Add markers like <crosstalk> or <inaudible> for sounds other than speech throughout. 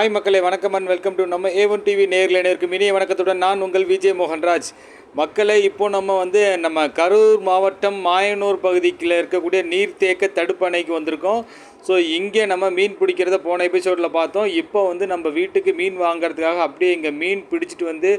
Hi மக்களே வணக்கம் and welcome to நம்ம ஏ ஒன் டிவி நேரில் நேருக்கு இனிய வணக்கத்துடன் நான் உங்கள் விஜய் மோகன்ராஜ். மக்களை இப்போ நம்ம வந்து நம்ம கரூர் மாவட்டம் மாயனூர் பகுதியில் இருக்கக்கூடிய நீர்த்தேக்க தடுப்பணைக்கு வந்திருக்கோம். ஸோ இங்கே நம்ம மீன் பிடிக்கிறத போன எபிசோடில் பார்த்தோம். இப்போ வந்து நம்ம வீட்டுக்கு மீன் வாங்குறதுக்காக அப்படியே இங்கே மீன் பிடிச்சிட்டு வந்து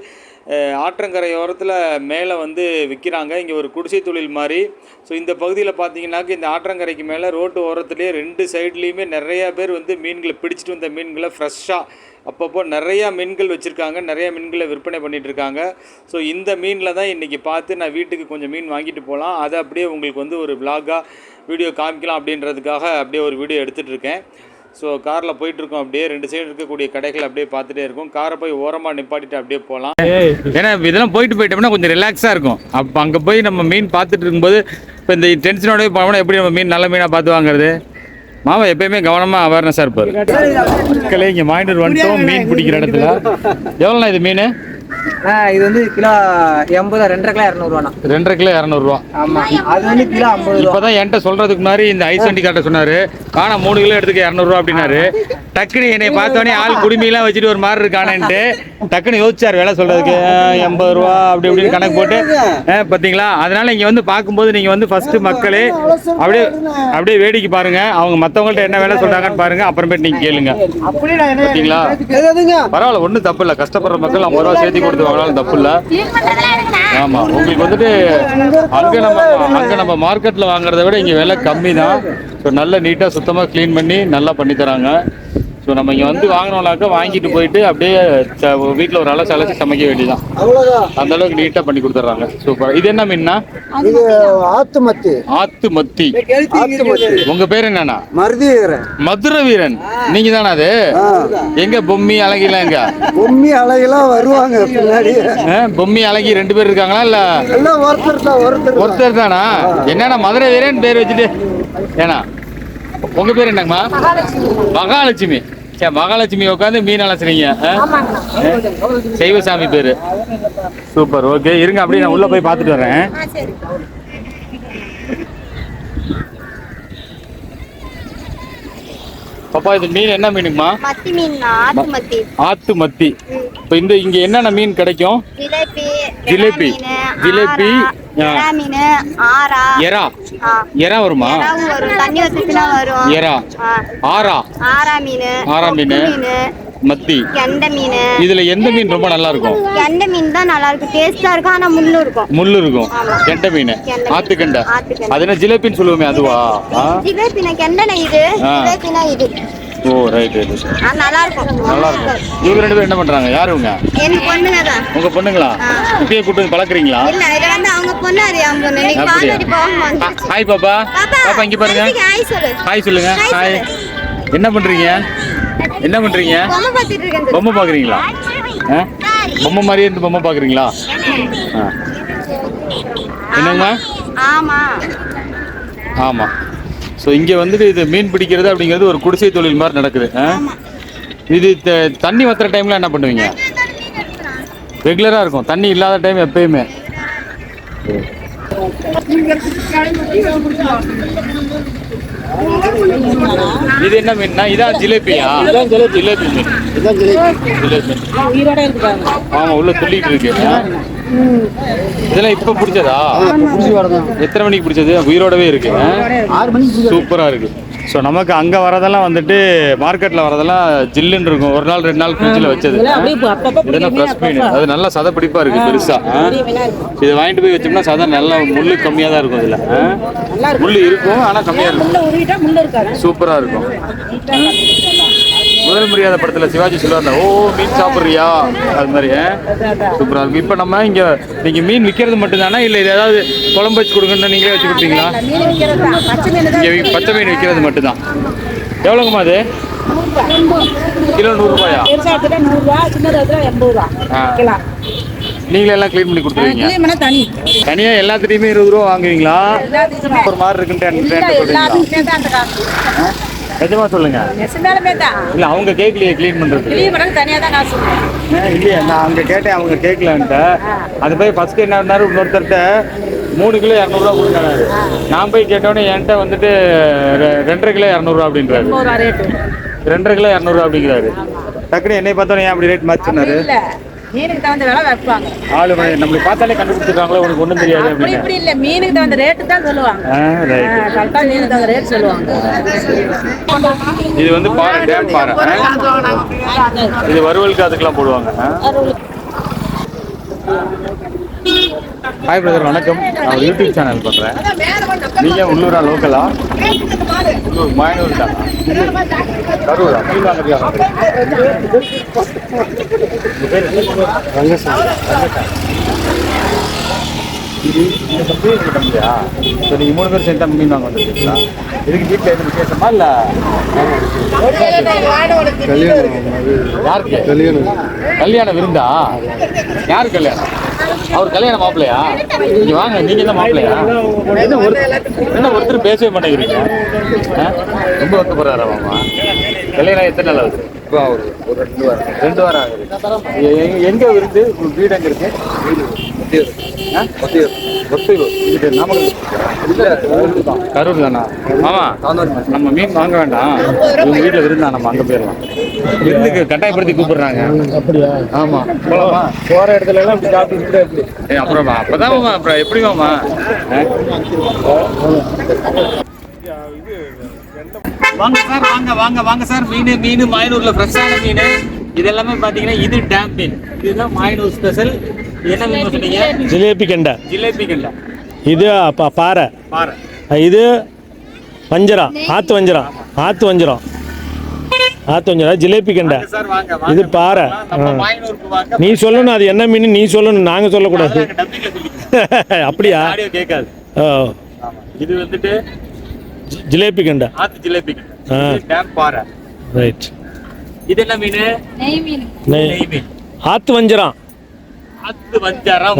ஆற்றங்கரையோரத்தில் மேலே வந்து விற்கிறாங்க இங்கே ஒரு குடிசை தொழில் மாதிரி. ஸோ இந்த பகுதியில் பார்த்தீங்கன்னாக்க இந்த ஆற்றங்கரைக்கு மேலே ரோட்டு ஓரத்துலேயே ரெண்டு சைட்லேயுமே நிறையா பேர் வந்து மீன்களை பிடிச்சிட்டு வந்த மீன்களை ஃப்ரெஷ்ஷாக அப்பப்போ நிறையா மீன்கள் வச்சுருக்காங்க நிறைய மீன்களை விற்பனை பண்ணிகிட்டு இருக்காங்க. ஸோ இந்த மீனில் தான் இன்றைக்கி பார்த்து நான் வீட்டுக்கு கொஞ்சம் மீன் வாங்கிட்டு போகலாம் அதை அப்படியே உங்களுக்கு வந்து ஒரு விலாகாக வீடியோ காமிக்கலாம் அப்படின்றதுக்காக அப்படியே ஒரு வீடியோ எடுத்துகிட்டு இருக்கேன். ஸோ காரில் போயிட்டுருக்கோம் அப்படியே. ரெண்டு சைடு இருக்கக்கூடிய கடைகள் அப்படியே பார்த்துட்டே இருக்கும். காரை போய் ஓரமாக நிப்பாட்டிட்டு அப்படியே போகலாம் ஏன்னா இதெல்லாம் போயிட்டு போயிட்டோம்னா கொஞ்சம் ரிலாக்ஸாக இருக்கும். அப்போ அங்கே போய் நம்ம மீன் பார்த்துட்டு இருக்கும்போது இப்போ இந்த டென்ஷனோடய போனோம்னா எப்படி நம்ம மீன் நல்ல மீனாக பார்த்து வாங்குறது? மாமா எப்பயுமே கவனமாக அவேர்னஸாக இருப்பார் மக்களே இங்கே மாயிண்டர் வந்துட்டோம் மீன் பிடிக்கிற இடத்துல எவ்வளோண்ணா இது மீன் இது வந்து கிலோ எண்பது ரெண்டரை கிலோ இரநூறுவாண்ணா. ரெண்டரை கிலோ இரநூறுவா. ஆமா. அது வந்து கிலோ ஐம்பது ரூபா. இப்போதான் என்கிட்ட சொல்றதுக்கு முன்னாடி இந்த ஐஸ் வண்டி காட்ட சொன்னாரு. காணா மூணு கிலோ எடுத்துக்க இரநூறுவா அப்படின்னாரு. டக்குனு என்னை பார்த்தோன்னே ஆள் குடுமையெல்லாம் வச்சுட்டு ஒரு மாதிரி இருக்கானேன்ட்டு டக்குன்னு யோசிச்சார் வேலை சொல்றதுக்கு. எண்பது ரூபா அப்படி இப்படின்னு கணக்கு போட்டு. அஹ், பாத்தீங்களா? அதனால இங்க வந்து பார்க்கும்போது நீங்க வந்து ஃபர்ஸ்ட் மக்களே அப்படியே அப்படியே வேடிக்கை பாருங்க. அவங்க மத்தவங்கள்ட்ட என்ன வேலை சொல்றாங்கன்னு பாருங்க. அப்புறமேட்டு நீங்க கேளுங்க. பாத்தீங்களா பரவாயில்ல ஒன்றும் தப்பு இல்லை. கஷ்டப்படுற மக்கள் ஐம்பது ரூபா சேர்த்து கொடுத்து வாங்கினாலும் தப்பு இல்லை ஆமா. உங்களுக்கு வந்துட்டு அங்க நம்ம அங்க நம்ம மார்க்கெட்ல வாங்குறத விட இங்க விலை கம்மி தான் ஸோ நல்லா நீட்டா சுத்தமா க்ளீன் பண்ணி நல்லா பண்ணி தராங்க. ஸோ நம்ம இங்க வந்து வாங்கினோம்னாக்கா வாங்கிட்டு போயிட்டு அப்படியே ச- வீட்ல ஒரு அலசி அலசி சமைக்க வேண்டியதான் அந்த அளவுக்கு நீட்டா பண்ணி கொடுத்துட்றாங்க. சூப்பர் இது என்ன மீன்னா? இது ஆத்து மத்தி ஆத்து மத்தி உங்க பேர் என்னண்ணா? மருதீரன் மதுரை வீரன். நீங்க தானே அது? எங்க பொம்மி அழகிலாம் எங்க? பொம்மி அலையெல்லாம் வருவாங்க பின்னாடி. ஆ, பொம்மி அழகி ரெண்டு பேர் இருக்காங்களா இல்ல? எல்லாம் ஒருத்தர் தான் ஒருத்தர் ஒருத்தர் தானா? என்னண்ணா மதுரை வீரன் பேர் வச்சுட்டு? ஏண்ணா உங்க பேர் என்னங்கம்மா? மகாலட்சுமி. சரி மகாலட்சுமி உட்காந்து மீன் அலசுறீங்க? சைவசாமி பேரு. Super okay. இருங்க அப்படியே நான் உள்ள போய் பார்த்துட்டு வரேன் பாப்பா இது மீன் என்ன மீனுங்கம்மா? மத்தி மீன் ஆத்து மத்தி. ஆத்து மத்தி. இப்போ இந்த இங்க என்னென்ன மீன் கிடைக்கும்? ஜிலேபி ஜிலேபி. மீன் ஆரா எறா. எறா வருமா? வரும் தண்ணி வசதினா வரும். எறா. ஆ. ஆறா. ஆரா மீன் ஆரா மீன் மீன் மத்தி. கெண்டை மீன். இதுல எந்த மீன் ரொம்ப நல்லா இருக்கும் கெண்டை மீன் தான் நல்லா இருக்கும் டேஸ்டா இருக்கும் ஆனா முள்ளு இருக்கும். முள்ளு இருக்கும். கெண்டை மீன். கெண்டை. ஆத்துக்கெண்டை ஆத்துக்கெண்டை. அது என்ன ஜிலேபின்னு சொல்லுவோமே அதுவா? ஜிலேபினா கெண்டனை இது. ஜிலேபினா இது. ஓ ரைட் ரைட் நல்லா இருக்கும் நல்லா இருக்கும் இவங்க ரெண்டு பேரும் என்ன பண்றாங்க? யாரு இவங்க? உங்க பொண்ணுங்களா? இப்பயே கூட்டு பழக்குறீங்களா? இல்ல இது வந்து அவங்க பொண்ணு அது ஹாய் பாப்பா. பாப்பா இங்க பாருங்க. ஹாய் சொல்லு. ஹாய் சொல்லுங்க. ஹாய். என்ன பண்றீங்க? என்ன பண்றீங்க? பொம்மை பார்த்துட்டு இருக்கேன். பொம்மை பாக்குறீங்களா? பொம்மை மாதிரியே இருந்து பொம்மை பாக்குறீங்களா ஆ. என்னங்கம்மா ஆமா. ஆமா. ஸோ இங்கே வந்துட்டு இது மீன் பிடிக்கிறது அப்படிங்கிறது ஒரு குடிசை தொழில் மாதிரி நடக்குது? இது த- தண்ணி வத்துற டைம்ல என்ன பண்ணுவீங்க? ரெகுலராக இருக்கும். தண்ணி இல்லாத டைம் எப்பயுமே. இது என்ன மீன்னா? இதான் ஜிலேபியா? ஜிலேபி. மீன். ஜிலேபி. ஆமா உள்ள துள்ளிட்டு இருக்கு? இதெல்லாம் இப்ப பிடிச்சதா? எத்தனை மணிக்கு பிடிச்சது? உயிரோடவே இருக்கு ஆ? ஆறு மணிக்கு சூப்பரா இருக்கு. ஸோ நமக்கு அங்க வரதெல்லாம் வந்துட்டு மார்க்கெட்ல வரதெல்லாம் ஜில்லுன்னு இருக்கும். ஒரு நாள் ரெண்டு நாள் ஃப்ரிட்ஜில் வச்சது. இதெல்லாம் ஃப்ரெஷ் மீன்? அது நல்லா சதை பிடிப்பா இருக்கு பெருசா. ஆ? இதை வாங்கிட்டு போய் வச்சோம்னா சதை நல்லா முள்ளு கம்மியா தான் இருக்கும் இதுல. ஆ? முள்ளு இருக்கும் ஆனா கம்மியா இருக்கும். சூப்பரா இருக்கும். முதல் மரியாதை படத்துல சிவாஜி சொல்லுவாங்க ஓ மீன் சாப்பிடுறியா? அது மாதிரி சூப்பரா இருக்கும். இப்போ நம்ம இங்க நீங்க மீன் விற்கிறது மட்டும்தானா? இல்ல இது ஏதாவது குழம்பு வச்சு கொடுக்கணும்னா நீங்களே வச்சு கொடுப்பீங்களா? இங்க பச்சை மீன் விற்கிறது மட்டும்தான். எவ்வளோங்கம்மா அது? கிலோ நூறுரூபாயா. நீங்களே எல்லாம் க்ளீன் பண்ணி கொடுத்துருவீங்க. தனி. தனியா எல்லாத்துலேயுமே இருபது ரூபா வாங்குவீங்களா? ஒரு மாதிரி இருக்குன்ட்டு சொல்றீங்களா நிஜமா சொல்லுங்க. இல்ல அவங்க கேட்கலையே க்ளீன் பண்றது தனியா தான் காசு இல்லையா நான் அங்க கேட்டேன் அவங்க கேட்கலன்ட்டு அது போய் ஃபர்ஸ்ட் என்ன இருந்தாரு இன்னொருத்தர்கிட்ட மூணு கிலோ இரநூறுவா கொடுக்குறாரு நான் போய் கேட்டோன்னே என்கிட்ட வந்துட்டு ரெண்டரை கிலோ இரநூறுவா அப்படின்றாரு. ரெண்டரை கிலோ இரநூறுவா அப்படிங்கிறாரு. டக்குனு என்னை பார்த்தோன்னே ஏன் அப்படி ரேட் மாற்றி சொன்னாரு இல்ல. மீனுக்கு தகுந்த விலை வைப்பாங்க ஆளு நம்மளுக்கு பார்த்தாலே கண்டுபிடிச்சிருக்காங்களோ உனக்கு ஒன்றும் தெரியாது அப்படி இப்படி இல்ல மீனுக்கு தகுந்த ரேட்டு தான் சொல்லுவாங்க. கரெக்டா மீனுக்கு தகுந்த ரேட் சொல்லுவாங்க. இது வந்து பாறை டேம் பாறை? இது வறுவலுக்கு அதுக்கெல்லாம் போடுவாங்க. ஹாய் பிரதர் வணக்கம். நான் ஒரு யூடியூப் சேனல் பண்ணுறேன் நீங்கள் உள்ளூரா லோக்கலா உள்ளூர் மாயனூர் தான் கரூரா? மீன் வாங்குறதுக்காக இது இந்த ஸோ நீங்கள் மூணு பேர் சேர்ந்து மீன் வாங்க வந்துருக்கீங்களா? இதுக்கு வீட்டில் எதுவும் விசேஷமா இல்லை? யாருக்கு? கல்யாணம். கல்யாணம் விருந்தா? யார் கல்யாணம்? அவர் கல்யாண மாப்பிள்ளையா? நீங்க வாங்க நீங்க என்ன மாப்பிள்ளையா? என்ன ஒரு என்ன ஒருத்தர் பேசவே மாட்டேங்கிறீங்க? ரொம்ப ஒத்து போறாரா மாமா? கல்யாணம் எத்தனை நாள் ஆகுது? ஒரு ரெண்டு வாரம். ரெண்டு வாரம் ஆகுது. எங்க- உங்க வீடு எங்க இருக்கு? ஆ? கரூர் தானா மாமா நம்ம மீன் வாங்க வேண்டாம். உங்க வீட்டுல விருந்தா நம்ம அங்க போயிடலாம். விருந்துக்கு கட்டாயப்படுத்தி கூப்பிடுறாங்க. அப்படியா? ஆமா. போலாமா? போற இடத்துல எல்லாம் இப்படி சாப்பிட்டு எப்படி ஏய், அப்புறமா அப்பதான் மாமா அப்புறம் எப்படி மாமா? ஆ? வாங்க சார் வாங்க வாங்க வாங்க சார். மீன் மீன் மாயனூர்ல ஃப்ரெஷ்ஷான மீன். இது எல்லாமே பாத்தீங்கன்னா இது டேம் மீன். இதுதான் மாயனூர் ஸ்பெஷல் ஜிலேபி கெண்டை. ஜிலேபி கெண்டை. இது பாறை. பாறை. இது வஞ்சரம். ஆத்து வஞ்சரம். ஆத்து வஞ்சரம். ஆத்து வஞ்சரம். ஜிலேபி கெண்டை. இது பாறை. நீ சொல்லணும் அது என்ன மீன்? நீ சொல்லணும் நாங்கள் சொல்லக்கூடாது. <laughs> அப்படியா? கேட்காது. இது வந்துட்டு ஜிலேபி கெண்டை. ஆத்து ஜிலேபி பாறை. ரைட். இது என்ன மீன்? நெய் மீன். ஆத்து வஞ்சரம். ஆத்து வஞ்சாரம்.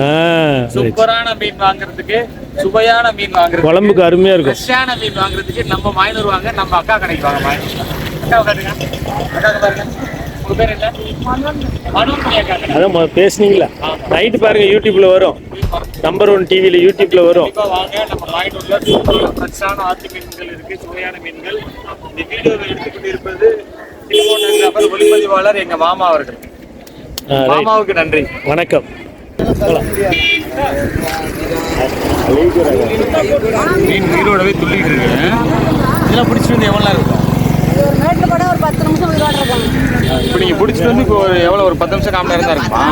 சூப்பரான மீன் வாங்குறதுக்கு சுவையான மீன் வாங்குறதுக்கு குழம்புக்கு அருமையா இருக்கும். ஃப்ரெஷ்ஷான மீன் வாங்குறதுக்கு நம்ம மாயனூர் வாங்க நம்ம அக்கா கடைக்கு வாங்க மாயனூர் அக்கா உட்காருங்க. அக்கா பாருங்க. உங்க பேர் என்ன? மனோன்மணி அக்கா. அதான் பேசுனீங்களா? நைட்டு பாருங்க யூடியூப்ல வரும். நம்பர் ஒன் டிவில யூடியூப்ல வரும். வாங்க நம்ம மாயனூர்ல சூப்பரான ஃப்ரெஷ்ஷான ஆத்து மீன்கள் இருக்கு சுவையான மீன்கள். இந்த வீடியோவை எடுத்துக்கிட்டு இருப்பது ஒளிப்பதிவாளர் எங்க மாமா அவர்கள். மாமாவுக்கு நன்றி. வணக்கம். மீன் உயிரோடவே துள்ளிட்டு இருக்கு. இதெல்லாம் பிடிச்சிட்டு வந்து எவ்வளோ இருக்கும்? இப்போ பிடிச்சிட்டு வந்து இப்போ ஒரு எவ்வளோ ஒரு பத்து நிமிஷம் காம நேரம் இருக்குமா?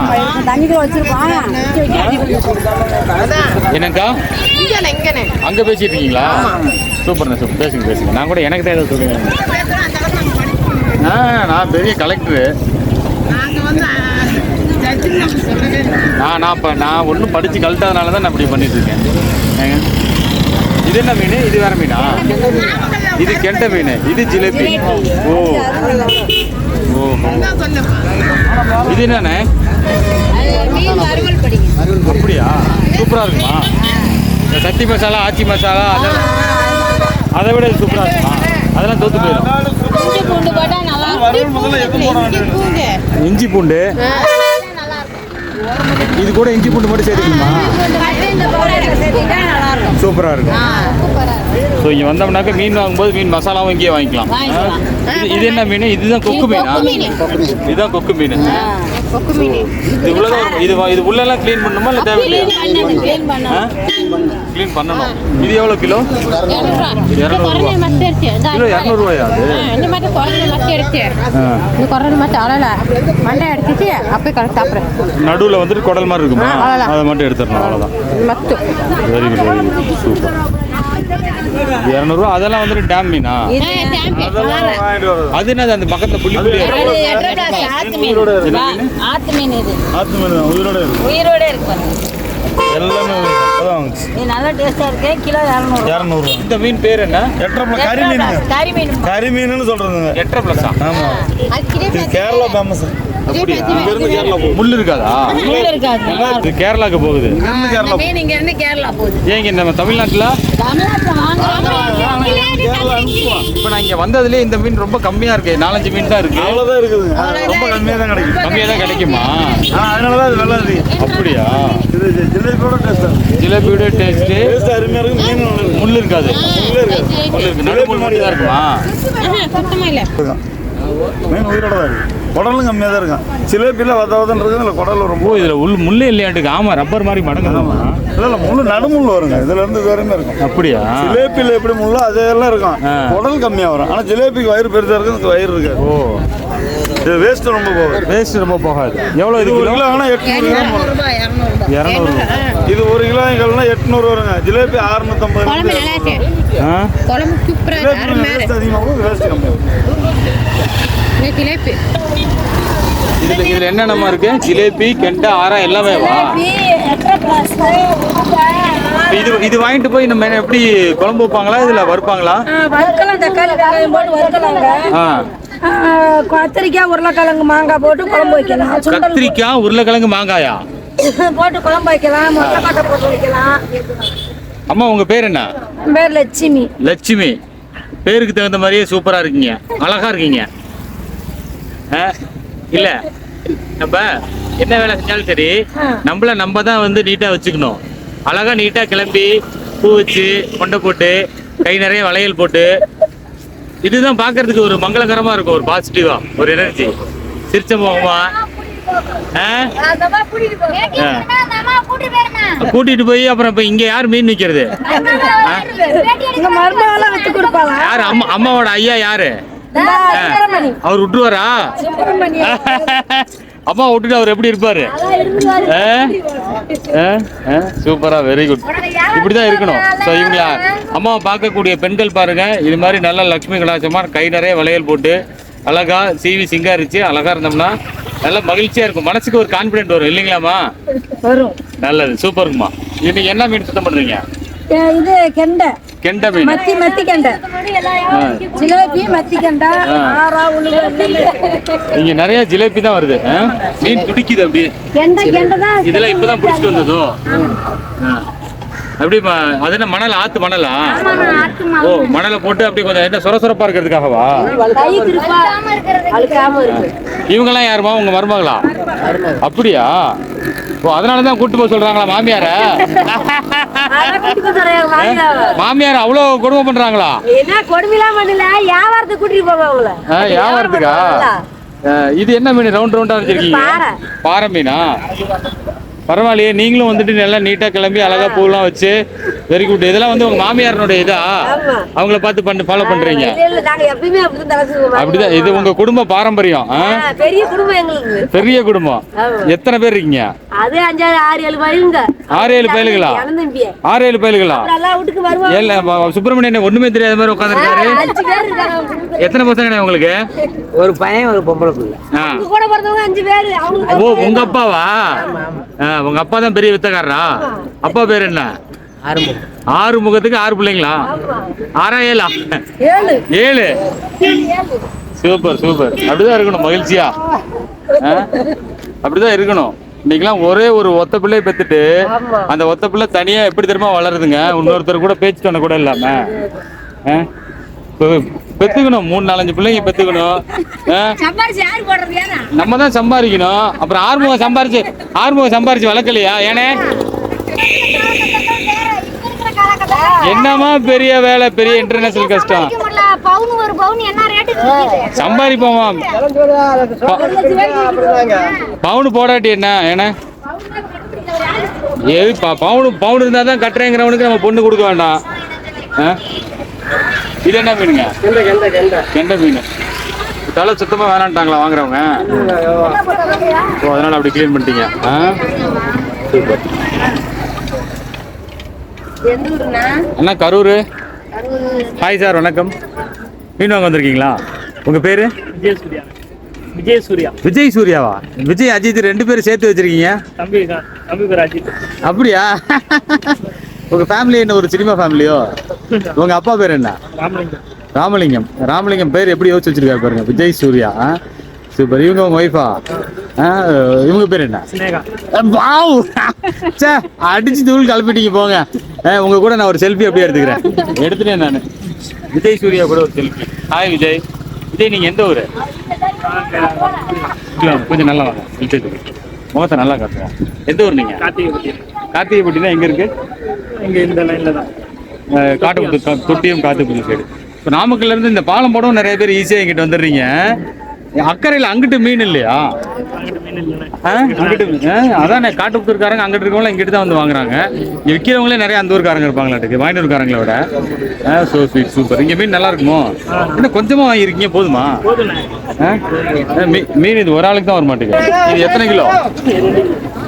என்னக்கா அங்க பேசிட்டு இருக்கீங்களா? சூப்பர்ண்ணா சூப்பர். பேசுங்க பேசுங்க. நான் கூட எனக்கு ஏதோ சொல்லுங்க. ஆ நான் பெரிய கலெக்டரு நான் நான் இப்போ நான் ஒன்றும் படித்து கழட்டாதனால தான் நான் இப்படி பண்ணிட்டு இருக்கேன். ஏங்க? இது என்ன மீன்? இது வேற மீனா? இது கெண்ட மீன். இது ஜிலேபி. ஓ. ஓ இது என்னண்ணே? மீன் வறுவல் படிங்க அப்படியா? சூப்பரா இருக்குமா? இந்த சட்டி மசாலா ஆச்சி மசாலா அதெல்லாம் அதை விட இது சூப்பரா இருக்குமா? அதெல்லாம் தோத்து போயிடும். இஞ்சி பூண்டு போட்டா நல்லா இருக்கும் இஞ்சி பூண்டு இது கூட இஞ்சி பூண்டு மட்டும் சேர்த்துக்கணுமா? நல்லா இருக்கும். சூப்பரா இருக்கும். சூப்பரா ஸோ இங்கே வந்தோம்னாக்க மீன் வாங்கும்போது மீன் மசாலாவும் இங்கேயே வாங்கிக்கலாம்? இது என்ன மீன்? இதுதான் கொக்கு மீனா? இதுதான் கொக்கு மீன். கொக்கு மீன். இது உள்ள இது இது உள்ளெல்லாம் க்ளீன் பண்ணணுமா இல்லை க்ளீன் பண்ணணும். இது எவ்வளோ கிலோ? இரநூறுவா. கிலோ இரநூறுவாயா அது? குரல் மட்டும் அழல மண்டை எடுத்துட்டு அப்போ கரெக்ட் சாப்பிட்றேன் நடுவில் வந்துட்டு குடல் மாதிரி இருக்குமா? அதை மட்டும் எடுத்துடணும் அவ்வளோதான் வெரி சூப்பர் இரநூறுவா அதெல்லாம் வந்துட்டு டேம் மீனா? அது என்னது அந்த பக்கத்துல புள்ளி புள்ளி ஆத்து மீன். ஆத்து மீன் இது. ஆத்து மீன் உயிரோட இருக்கு. உயிரோட இருக்கு பாருங்க. எல்லாமே இது நல்லா டேஸ்டா இருக்கு. கிலோ இரநூறு. இரநூறு. இந்த மீன் பேர் என்ன? கறி மீன். கறி மீன். எட்டரை பிளஸா? ஆமா. கேரளா ஃபேமஸ் அப்படியா? இங்க இருந்து கேரளா போகுது. முள் இருக்காதா? இது கேரளாக்கு போகுது. இங்க இருந்து கேரளா போகுது. ஏன் இங்க நம்ம தமிழ்நாட்டுல? இப்போ நான் இங்க வந்ததுலயே இந்த மீன் ரொம்ப கம்மியா இருக்கு. நாலஞ்சு மீன் தான் இருக்கு. அவ்வளவுதான் இருக்குது. ரொம்ப கம்மியா தான் கிடைக்கும் கம்மியா தான் கிடைக்குமா? அதனாலதான் அது நல்லா இருக்கு அப்படியா? ஜிலேபியோட டேஸ்ட் ஜிலேபியோட டேஸ்ட் டேஸ்ட் அருமையா இருக்கு மீன் நல்லா இருக்கு. முள் இருக்காது. முள்ளே இருக்காது. முள் இருக்கு. மட்டும் தான் இருக்குமா? சுத்தமா இல்ல. மீன் உயிரோட தான் இருக்கு. குடலும் கம்மியாக தான் இருக்கும் சிலேப்பியில் வத வதன்னு இருக்குது இல்லை குடல் ரொம்ப ஓ இதில் உள் முள்ளே இல்லையாட்டுக்கு ஆமாம் ரப்பர் மாதிரி மடங்குதாமா இல்லை இல்லை முள்ளு நடுமுள்ள வருங்க. இதுல இருந்து இது வரையுமே இருக்கும்? அப்படியா? ஜிலேபியில் எப்படி முள்ளோ அதே எல்லாம் இருக்கும். குடல் கம்மியாக வரும். ஆனால் ஜிலேபிக்கு வயிறு பெருசாக இருக்கும் இதுக்கு வயிறு இருக்காது. ஓ. இது வேஸ்ட்டு ரொம்ப போகுது. வேஸ்ட் ரொம்ப போகாது. எவ்வளோ இது ஒரு கிலோ? ஆனால் எட்நூறு இரநூறு. இது ஒரு கிலோ எங்கன்னா எட்நூறு வருங்க. ஜிலேபி அறுநூத்தம்பது குழம்பு நல்லா இருக்கு. ஆ? குழம்பு சூப்பரா இருக்கு. ஜிலேபி வேஸ்ட் அதிகமாக வேஸ்ட் கம்மியாக ஜிலேபி. இதில் இதில் என்னென்னமா இருக்கு? ஜிலேபி கெண்டை ஆரா எல்லாமே வா. இது இது வாங்கிட்டு போய் நம்ம என்ன எப்படி குழம்பு வைப்பாங்களா? இதில் வறுப்பாங்களா? வறுக்கலாம். தக்காளி வெங்காயம் போட்டு வறுக்கலாங்க. கத்திரிக்காய் உருளைக்கிழங்கு மாங்காய் போட்டு குழம்பு வைக்கலாம். கத்திரிக்காய் உருளைக்கிழங்கு மாங்காயா? போட்டு குழம்பு வைக்கலாம். முட்டைக்கொட்டை போட்டு வைக்கலாம். அம்மா உங்க பேர் என்ன? என் பேர் லட்சுமி. லட்சுமி. பேருக்கு தகுந்த மாதிரியே சூப்பரா இருக்கீங்க. அழகா இருக்கீங்க? இல்ல. நம்ம என்ன வேலை செஞ்சாலும் சரி நம்மள நம்ம தான் வந்து நீட்டா வச்சுக்கணும். அழகா நீட்டா கிளம்பி பூ வச்சு கொண்டை போட்டு கை நிறைய வளையல் போட்டு இதுதான் பார்க்கிறதுக்கு ஒரு மங்களகரமா இருக்கும் ஒரு பாசிட்டிவா ஒரு எனர்ஜி சிரிச்ச முகமா? கூட்டிட்டு போய் அப்புறம் இப்ப இங்க யார் மீன் நிக்கிறது? யாரு? அம்மா அம்மாவோட ஐயா யாரு? அவர் விட்டுருவாரா? அம்மா விட்டுட்டு அவர் எப்படி இருப்பாரு? சூப்பரா வெரி குட் இப்படிதான் இருக்கணும். ஸோ இவங்கள அம்மாவை பார்க்கக்கூடிய பெண்கள் பாருங்க. இது மாதிரி நல்ல லக்ஷ்மி கலாச்சமா கை நிறைய வளையல் போட்டு அழகா சீவி சிங்காரிச்சு அழகா இருந்தோம்னா நல்ல மகிழ்ச்சியா இருக்கும். மனசுக்கு ஒரு கான்பிடென்ட் வரும். இல்லைங்களாம்மா? வரும். நல்லது. சூப்பருங்கம்மா. இன்னைக்கு என்ன மீன் சுத்தம் பண்றீங்க? இது கெண்டை. கெண்டை மீன். மத்தி மத்தி கெண்டை. ஜிலேபி மத்தி கெண்டை. ஆறா எல்லாமே. இங்க நிறைய ஜிலேபி தான் வருது? மீன் துடிக்குது அப்படியே கெண்டை கெண்டை தான் இதெல்லாம் இப்பதான் பிடிச்சிட்டு வந்ததோ. அப்படி அது என்ன மணல் ஆத்து மணலா? ஓ மணலை போட்டு அப்படி கொஞ்சம் என்ன சொர சொரப்பா இருக்கிறதுக்காகவா? இவங்கெல்லாம் யாருமா? உங்க மருமகளா. அப்படியா? ஓ அதனால தான் கூட்டு போக சொல்றாங்களா மாமியார. மாமியார் அவ்வளோ கொடுமை பண்றாங்களா? என்ன கொடுமைலாம் பண்ணல வியாபாரத்துக்கு கூட்டிட்டு இது என்ன மீன் ரவுண்ட் ரவுண்டா வச்சிருக்கீங்க. பாறை. மீனா? பரவாயில்லையே நீங்களும் வந்துட்டு நல்லா நீட்டா கிளம்பி அழகா பூலாம் வச்சு வெரி குட் இதெல்லாம் வந்து உங்க மாமியாரனுடைய இதா. அவங்கள பார்த்து பண்ணு ஃபாலோ பண்றீங்க. அப்படிதான் இது உங்க குடும்ப பாரம்பரியம். பெரிய குடும்பம் எங்களுக்கு. பெரிய குடும்பம். எத்தனை பேர் இருக்கீங்க? அது அஞ்சாறு ஆறு ஏழு பையங்க ஆறு ஏழு பயலுகளா? தம்பி ஆறு ஏழு பயலுகளா? நல்லா வீட்டுக்கு வருவோம் ஏல ப- சுப்பிரமணியன் ஒண்ணுமே தெரியாத மாதிரி உட்காந்துருக்காரு எத்தனை பசங்க உங்களுக்கு? ஒரு பையன் ஒரு பொம்பளை பிள்ளை. ஆ. உங்க கூட பிறந்தவங்க அஞ்சு பேர். அவங்க ஓ உங்க அப்பாவா? ஆ, உங்க அப்பா தான் பெரிய வித்தக்காரரா? அப்பா பேர் என்ன? ஆறு முகத்துக்கு ஆறு பிள்ளைங்களா? ஆறா ஏழா? ஏழு. ஏழு? Super super. அப்படிதான் இருக்கணும் மகிழ்ச்சியா? ஆ? அப்படிதான் இருக்கணும். இன்னைக்கெல்லாம் ஒரே ஒரு ஒத்த பிள்ளையை பெத்துட்டு அந்த ஒத்த பிள்ளை தனியா எப்படி தெரியுமா வளருதுங்க? இன்னொருத்தர் கூட பேச்சு சொன்ன கூட இல்லாம. பெத்துக்கணும் மூணு நாலஞ்சு பிள்ளைங்க பெத்துக்கணும். நம்ம தான் சம்பாதிக்கணும். அப்புறம் ஆறுமுகம் சம்பாரிச்சு ஆறுமுகம் சம்பாரிச்சு வளர்க்கலையா? ஏனே? என்னமா பெரிய வேலை பெரிய இன்டர்நேஷனல் கஷ்டம் சம்பாதிப்போமா? பவுன் போடாட்டி என்ன ஏன்னா ஏது ப- பவுன் பவுன் இருந்தா தான் கட்டுறேங்கிறவனுக்கு நம்ம பொண்ணு கொடுக்க வேண்டாம்? இது என்ன மீனுங்க? கெண்டை மீன். தலை சுத்தமா வேணான்ட்டாங்களா வாங்குறவங்க? ஓ அதனால அப்படி க்ளீன் பண்ணிட்டீங்க. ஆ? சூப்பர். அண்ணா கரூர். ஹாய் சார் வணக்கம். மீன் வாங்க வந்திருக்கீங்களா? உங்க பேரு? விஜயசூர்யா. விஜயசூர்யா. விஜய் சூர்யாவா? விஜய் அஜித் ரெண்டு பேரும் சேர்த்து வச்சிருக்கீங்க? தம்பி தான் தம்பி பேர் அஜித். அப்படியா? உங்க ஃபேமிலி என்ன ஒரு சினிமா ஃபேமிலியோ உங்க அப்பா பேர் என்ன? ராமலிங்கம். ராமலிங்கம். ராமலிங்கம் பேர் எப்படி யோசிச்சு வச்சிருக்காரு பாருங்க. விஜய் சூர்யா சூப்பர். இவங்க உங்க ஒய்ஃபா இவங்க பேர் என்ன? வாவ்! சே அடிச்சு தூள் கலப்பிட்டீங்க போங்க. உங்க கூட நான் ஒரு செல்ஃபி அப்படியே எடுத்துக்கிறேன். எடுத்துட்டேன் நான். விஜய் சூர்யா கூட ஒரு செல்ஃபி ஹாய் விஜய். விஜய் நீங்க எந்த ஊரு? கொஞ்சம் நல்லா வாங்க. விஜய். முகத்தை நல்லா காட்டுவோம் எந்த ஊர் நீங்க? கார்த்திகை கார்த்திகைப்பட்டினா எங்க இருக்கு? இங்க இந்த லைன்ல தான். காட்டுப்புத்து தொட்டியம் காத்துப்புத்து சைடு இப்போ நாமக்கல்லேருந்து இந்த பாலம் போடவும் நிறைய பேர் ஈஸியாக இங்கிட்டு வந்துடுறீங்க. அக்கறையில் அங்கிட்டு மீன் இல்லையா? அங்கிட்டு அதானே காட்டுப்புத்தூர்காரங்க அங்கிட்டு இருக்கவங்க இங்கிட்டு தான் வந்து வாங்குறாங்க. இங்கே விற்கிறவங்களே நிறைய அந்த ஊர்க்காரங்க இருப்பாங்களாட்டுக்கு வாங்கினூர்காரங்கள விட. ஆ ஸோ ஸ்வீட் சூப்பர் இங்கே மீன் நல்லா இருக்குமோ? இன்னும் கொஞ்சமாக வாங்கியிருக்கீங்க போதுமா? மீன் இது ஒரு ஆளுக்கு தான் வர மாட்டேங்குது இது எத்தனை கிலோ?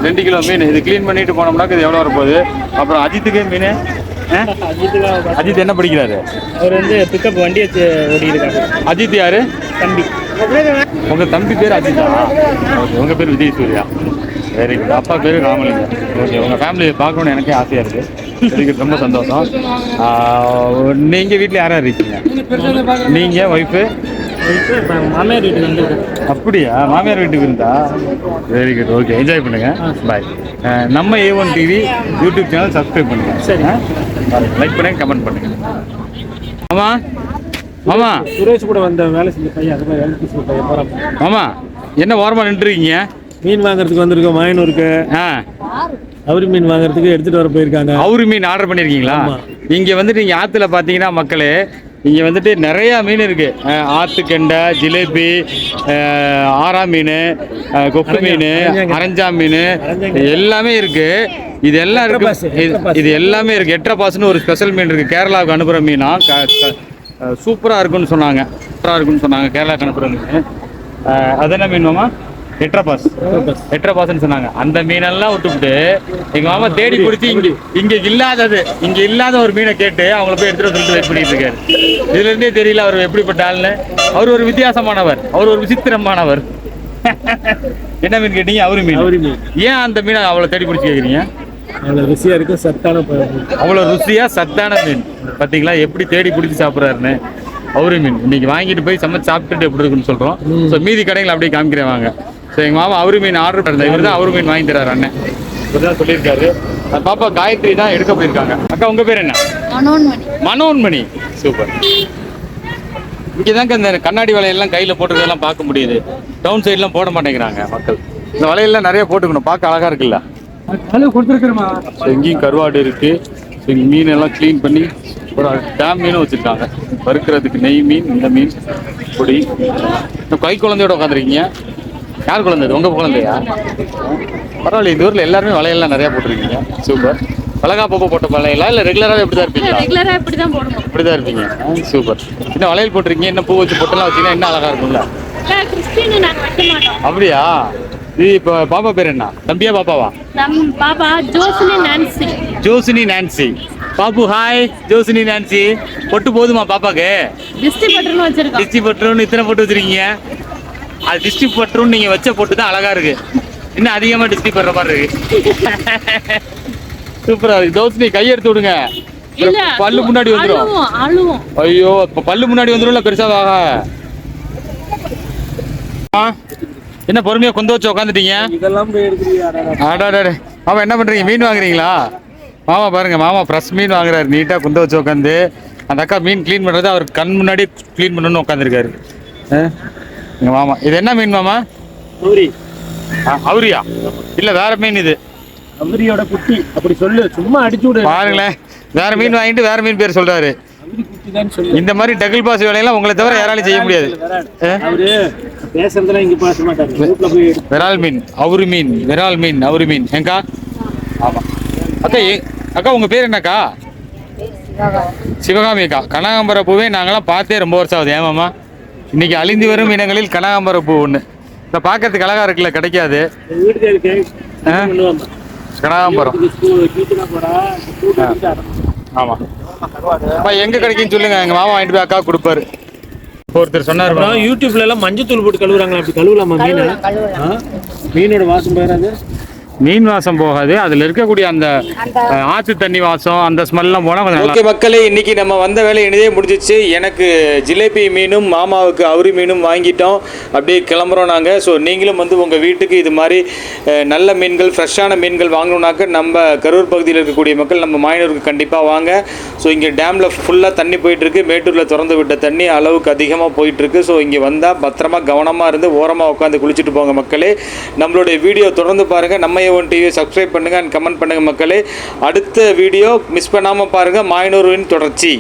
ரெண்டு கிலோ மீன். இது க்ளீன் பண்ணிட்டு போனோம்னாக்க இது எவ்வளோ வரப்போகுது? அப்புறம் அஜித்துக்கு மீன்? அஜித் என்ன படிக்கிறாரு? அவர் வந்து பிக்கப் வண்டி வச்சு ஓடிருக்காங்க அஜித் யாரு? தம்பி. உங்க தம்பி பேர் அஜிதா. ஓகே உங்க பேர் விஜய் சூர்யா. வெரி குட் அப்பா பேர் ராமலிங்கம். ஓகே உங்க ஃபேமிலியை பார்க்கணும்னு எனக்கே ஆசையா இருக்கு. எனக்கு ரொம்ப சந்தோஷம். நீங்கள் நீங்க வீட்ல யாரா இருக்கீங்க? நீங்க ஒய்ஃபு மாமியார் வீட்டுக்கு வந்து அப்படியா? மாமியார் வீட்டுக்கு இருந்தா? வெரி குட் ஓகே என்ஜாய் பண்ணுங்க. பாய் நம்ம A one TV YouTube channel subscribe பண்ணுங்க. சரி. லைக் பண்ணுங்க கமெண்ட் பண்ணுங்க. ஆமா? ஆமா சுரேஷ் கூட வந்த வேலை செஞ்ச பையன் அதுக்கு வேலை செஞ்ச பையன் போறான் ஆமா என்ன ஓரமா நின்றுருக்கீங்க? மீன் வாங்குறதுக்கு வந்திருக்கோம் மாயனூருக்கு ஆ. அவரி மீன் வாங்குறதுக்கு எடுத்துட்டு வர போயிருக்காங்க. அவுரு மீன் ஆர்டர் பண்ணியிருக்கீங்களா. இங்கே வந்துட்டு இங்கே ஆற்றுல பார்த்தீங்கன்னா மக்களே இங்கே வந்துட்டு நிறையா மீன் இருக்குது ஆற்றுக்கெண்டை ஜிலேபி ஆரா மீன் அரஞ்சா- மீன். அரஞ்சா மீன். எல்லாமே இருக்குது இது எல்லாம் இருக்கு. இது- எல்லாமே இருக்குது எட்ரபாஸ்னு ஒரு ஸ்பெஷல் மீன் இருக்குது கேரளாவுக்கு அனுப்புகிற மீனா. சூப்பராக இருக்குன்னு சொன்னாங்க. சூப்பராக இருக்குன்னு சொன்னாங்க. மீன் அஹ், அது என்ன மீன் மாமா? எட்ரபாஸ் எட்ரபாஸ்ன்னு சொன்னாங்க. அந்த மீனெல்லாம் விட்டுவிட்டு எங்க மாமா தேடி பிடிச்சி இங்க இங்க இல்லாதது இங்க இல்லாத ஒரு மீனை கேட்டு அவங்கள போய் எடுத்துட்டு வந்து சொல்லிட்டு வெயிட் பண்ணிட்டு இருக்காரு. இதுல இருந்தே தெரியல அவர் எப்படிப்பட்ட ஆள்னு. அவர் ஒரு வித்தியாசமானவர். அவர் ஒரு விசித்திரமானவர். <laughs> என்ன மீன் கேட்டீங்க? அவரு மீன். அவரி மீன். ஏன் அந்த மீனை அவ்வளவு தேடி பிடிச்சி கேக்குறீங்க? அவ்வளோ ருசியா இருக்கு சத்தான அவ்வளோ ருசியா சத்தான மீன். பார்த்தீங்களா எப்படி தேடி பிடிச்சி சாப்பிட்றாருன்னு. அவரு மீன். இன்னைக்கு வாங்கிட்டு போய் சமைச்சு சாப்பிட்டுட்டு எப்படி இருக்குன்னு சொல்றோம். ஸோ மீதி கடைகளை அப்படியே காமிக்கிறேன் வாங்க. ஸோ எங்க மாமா அவரு மீன் ஆர்டர் பண்ணல இவர் தான் அவரு மீன் வாங்கி தராரு அண்ணன். இவர் தான் சொல்லியிருக்காரு. பாப்பா காயத்ரி தான் எடுக்க போயிருக்காங்க. அக்கா உங்க பேர் என்ன? மனோன்மணி. மனோன்மணி. சூப்பர். இங்கே தாங்க இந்த கண்ணாடி வலையெல்லாம் கையில் போட்டுக்கிறதெல்லாம் பார்க்க முடியுது. டவுன் சைட்லாம் போட மாட்டேங்கிறாங்க மக்கள். இந்த வலையெல்லாம் நிறைய போட்டுக்கணும். பார்க்க அழகா இருக்குல்ல? இங்கேயும் கருவாடு இருக்கு. மீன் எல்லாம் க்ளீன் பண்ணி ஒரு டேம் மீனும் வச்சிருக்காங்க. வறுக்கிறதுக்கு நெய் மீன் இந்த மீன் பொடி. கை குழந்தையோட உட்காந்துருக்கீங்க யார் குழந்தை இது? உங்க குழந்தையா? பரவாயில்ல இந்த ஊர்ல எல்லாருமே வலையெல்லாம் நிறைய போட்டிருக்கீங்க. சூப்பர் பழகா போப்போ போட்ட வலையெல்லாம் இல்லை ரெகுலராகவே இப்படி தான் இருப்பீங்களா? ரெகுலரா இப்படி தான் போடணும். இப்படி தான் இருப்பீங்க. சூப்பர் என்ன வளையல் போட்டிருக்கீங்க? என்ன பூ வச்சு பொட்டெல்லாம் வச்சீங்கன்னா என்ன அழகா இருக்கும்ல? அப்படியா? இது இப்போ பாப்பா பேர் என்ன? தம்பியா பாப்பாவா? நம் பாப்பா ஜோஸ்னி நான்சி. ஜோசினி நான்சி. பாப்பு ஹாய் ஜோசினி நான்சி. பொட்டு போதுமா பாப்பாக்கு? டிஸ்டி பட்டர்னு வச்சிருக்கோம். டிஸ்டி பட்டுன்னு இத்தனை போட்டு வச்சிருக்கீங்க? அது டிஸ்டி பட்டுன்னு நீங்க வச்ச பொட்டு தான் அழகா இருக்கு. இன்னும் அதிகமா டிஸ்டி படுற மாதிரி இருக்கு. <laughs> சூப்பரா இருக்கு. ஜோசினி கையெடுத்து விடுங்க. பல்லு முன்னாடி வந்துடும் ஐயோ இப்ப பல்லு முன்னாடி வந்துடும்ல பெருசாவாக ஆ, என்ன பொறுமையா கொண்டு வச்சு உட்காந்துட்டீங்க இதெல்லாம் அடாடே மாமா என்ன பண்றீங்க? மீன் வாங்குறீங்களா? மாமா பாருங்க மாமா ஃப்ரெஷ் மீன் வாங்குறாரு. நீட்டா குந்த வச்சு உட்காந்து அந்த அக்கா மீன் க்ளீன் பண்றது அவர் கண் முன்னாடி க்ளீன் பண்ணணும்னு உட்காந்துருக்காரு எங்க மாமா இது என்ன மீன் மாமா? அவுரியா இல்ல வேற மீன் இது. அவரியோட குட்டி. அப்படி சொல்லு சும்மா அடிச்சு விடு. பாருங்களேன். வேற மீன் வாங்கிட்டு வேற மீன் பேர் சொல்றாரு. இந்த மாதிரி டபுள் பாஸ் வேலையெல்லாம் உங்களை தவிர யாராலையும் செய்ய முடியாது. இங்க பேச. விரால் மீன் அவுரு மீன் விரால் மீன் அவுரு மீன். ஏங்கா? ஆமா அக்கா அக்கா உங்க பேர் என்னக்கா? சிவகாமி அக்கா. கனகாம்பர பூவே நாங்களாம் பார்த்தே ரொம்ப வருஷம் ஆகுது. ஏமாமா இன்னைக்கு அழிந்து வரும் இனங்களில் கனகாம்பர பூ ஒன்று இப்போ பார்க்கறதுக்கு அழகா இருக்குல்ல கிடைக்காது. கனகாம்பரம். ஆமா. அப்பா எங்க கிடைக்குன்னு சொல்லுங்க. எங்க மாமா வாங்கிட்டு போய் அக்கா கொடுப்பாரு. ஒருத்தர் சொன்னார் அப்புறம் யூடியூப்ல எல்லாம் மஞ்சத்தூள் போட்டு கழுவுறாங்களா? அப்படி கழுவலாமா மீன்? ஆ? மீனோட வாசம் போயிடாது மீன் வாசம் போகாது. அதுல இருக்கக்கூடிய அந்த ஆத்து தண்ணி வாசம் அந்த ஸ்மெல்லாம் போனா கொஞ்சம் ஓகே மக்களே இன்னைக்கு நம்ம வந்த வேலை இனிதே முடிஞ்சிச்சு. எனக்கு ஜிலேபி மீனும் மாமாவுக்கு அவுரி மீனும் வாங்கிட்டோம். அப்படியே கிளம்புறோம் நாங்கள் ஸோ நீங்களும் வந்து உங்கள் வீட்டுக்கு இது மாதிரி நல்ல மீன்கள் ஃப்ரெஷ்ஷான மீன்கள் வாங்கணுன்னாக்க நம்ம கரூர் பகுதியில் இருக்கக்கூடிய மக்கள் நம்ம மாயனூருக்கு கண்டிப்பாக வாங்க. ஸோ இங்கே டேமில் ஃபுல்லாக தண்ணி போயிட்டுருக்கு. மேட்டூரில் திறந்து விட்ட தண்ணி அளவுக்கு அதிகமாக போயிட்டுருக்கு. ஸோ இங்கே வந்தால் பத்திரமா கவனமாக இருந்து ஓரமாக உட்காந்து குளிச்சுட்டு போங்க மக்களே. நம்மளுடைய வீடியோ தொடர்ந்து பாருங்கள் நம்ம ஒன் டிவி சப்ஸ்கிரைப் பண்ணுங்கள் அண்ட் கமெண்ட் பண்ணுங்கள் மக்களே. அடுத்த வீடியோ மிஸ் பண்ணாமல் பாருங்கள் மாயனூரின் தொடர்ச்சி.